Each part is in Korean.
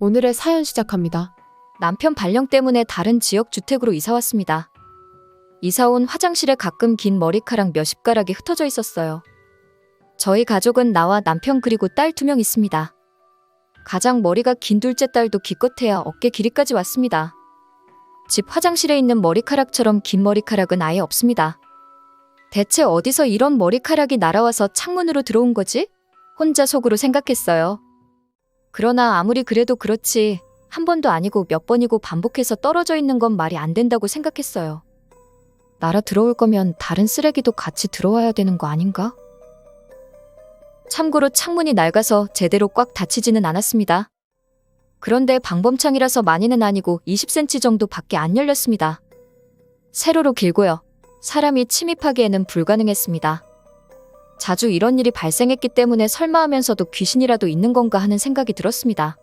오늘의 사연 시작합니다. 남편 발령 때문에 다른 지역 주택으로 이사 왔습니다. 이사 온 화장실에 가끔 긴 머리카락 몇십 가락이 흩어져 있었어요. 저희 가족은 나와 남편 그리고 딸 두 명 있습니다. 가장 머리가 긴 둘째 딸도 기껏해야 어깨 길이까지 왔습니다. 집 화장실에 있는 머리카락처럼 긴 머리카락은 아예 없습니다. 대체 어디서 이런 머리카락이 날아와서 창문으로 들어온 거지? 혼자 속으로 생각했어요. 그러나 아무리 그래도 그렇지 한 번도 아니고 몇 번이고 반복해서 떨어져 있는 건 말이 안 된다고 생각했어요. 날아 들어올 거면 다른 쓰레기도 같이 들어와야 되는 거 아닌가? 참고로 창문이 낡아서 제대로 꽉 닫히지는 않았습니다. 그런데 방범창이라서 많이는 아니고 20cm 정도 밖에 안 열렸습니다. 세로로 길고요. 사람이 침입하기에는 불가능했습니다. 자주 이런 일이 발생했기 때문에 설마 하면서도 귀신이라도 있는 건가 하는 생각이 들었습니다.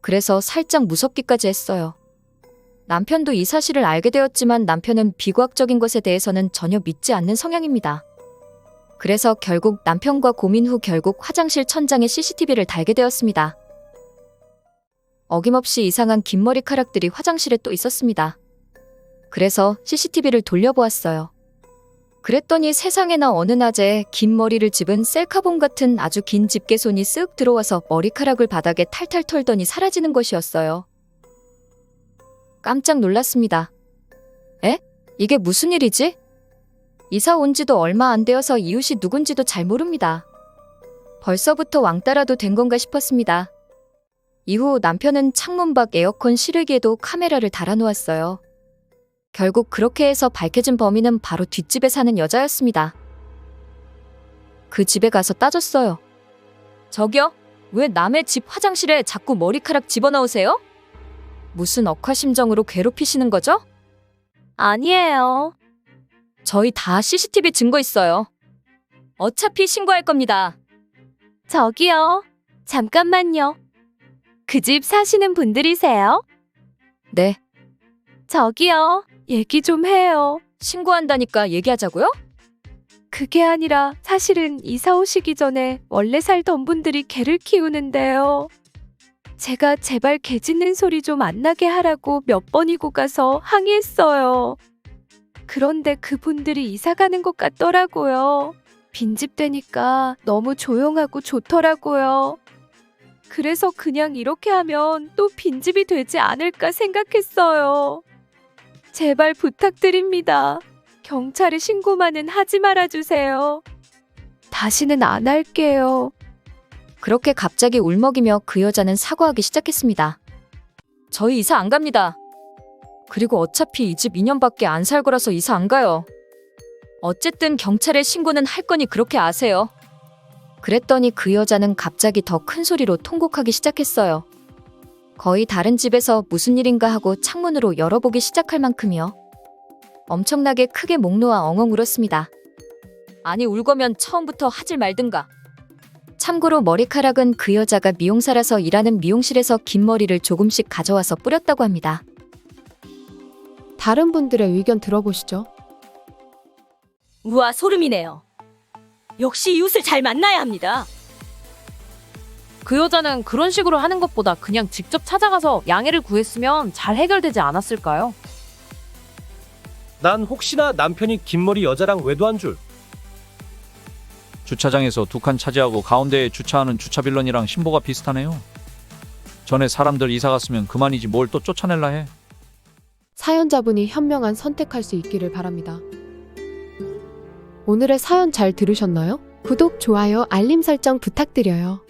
그래서 살짝 무섭기까지 했어요. 남편도 이 사실을 알게 되었지만 남편은 비과학적인 것에 대해서는 전혀 믿지 않는 성향입니다. 그래서 결국 남편과 고민 후 결국 화장실 천장에 CCTV를 달게 되었습니다. 어김없이 이상한 긴 머리카락들이 화장실에 또 있었습니다. 그래서 CCTV를 돌려보았어요. 그랬더니 세상에나 어느 낮에 긴 머리를 집은 셀카봉 같은 아주 긴 집게손이 쓱 들어와서 머리카락을 바닥에 탈탈 털더니 사라지는 것이었어요. 깜짝 놀랐습니다. 에? 이게 무슨 일이지? 이사 온 지도 얼마 안 되어서 이웃이 누군지도 잘 모릅니다. 벌써부터 왕따라도 된 건가 싶었습니다. 이후 남편은 창문 밖 에어컨 실외기에도 카메라를 달아놓았어요. 결국 그렇게 해서 밝혀진 범인은 바로 뒷집에 사는 여자였습니다. 그 집에 가서 따졌어요. 저기요? 왜 남의 집 화장실에 자꾸 머리카락 집어넣으세요? 무슨 억하심정으로 괴롭히시는 거죠? 아니에요. 저희 다 CCTV 증거 있어요. 어차피 신고할 겁니다. 저기요. 잠깐만요. 그 집 사시는 분들이세요? 네, 저기요. 얘기 좀 해요. 신고한다니까 얘기하자고요? 그게 아니라 사실은 이사 오시기 전에 원래 살던 분들이 개를 키우는데요. 제가 제발 개 짖는 소리 좀 안 나게 하라고 몇 번이고 가서 항의했어요. 그런데 그분들이 이사 가는 것 같더라고요. 빈집 되니까 너무 조용하고 좋더라고요. 그래서 그냥 이렇게 하면 또 빈집이 되지 않을까 생각했어요. 제발 부탁드립니다. 경찰에 신고만은 하지 말아주세요. 다시는 안 할게요. 그렇게 갑자기 울먹이며 그 여자는 사과하기 시작했습니다. 저희 이사 안 갑니다. 그리고 어차피 이 집 2년밖에 안 살 거라서 이사 안 가요. 어쨌든 경찰에 신고는 할 거니 그렇게 아세요. 그랬더니 그 여자는 갑자기 더 큰 소리로 통곡하기 시작했어요. 거의 다른 집에서 무슨 일인가 하고 창문으로 열어보기 시작할 만큼이요. 엄청나게 크게 목 놓아 엉엉 울었습니다. 아니 울 거면 처음부터 하질 말든가. 참고로 머리카락은 그 여자가 미용사라서 일하는 미용실에서 긴 머리를 조금씩 가져와서 뿌렸다고 합니다. 다른 분들의 의견 들어보시죠. 우와 소름이네요. 역시 이웃을 잘 만나야 합니다. 그 여자는 그런 식으로 하는 것보다 그냥 직접 찾아가서 양해를 구했으면 잘 해결되지 않았을까요? 난 혹시나 남편이 긴 머리 여자랑 외도한 줄. 주차장에서 두 칸 차지하고 가운데에 주차하는 주차 빌런이랑 신보가 비슷하네요. 전에 사람들 이사 갔으면 그만이지 뭘 또 쫓아낼라 해. 사연자분이 현명한 선택할 수 있기를 바랍니다. 오늘의 사연 잘 들으셨나요? 구독, 좋아요, 알림 설정 부탁드려요.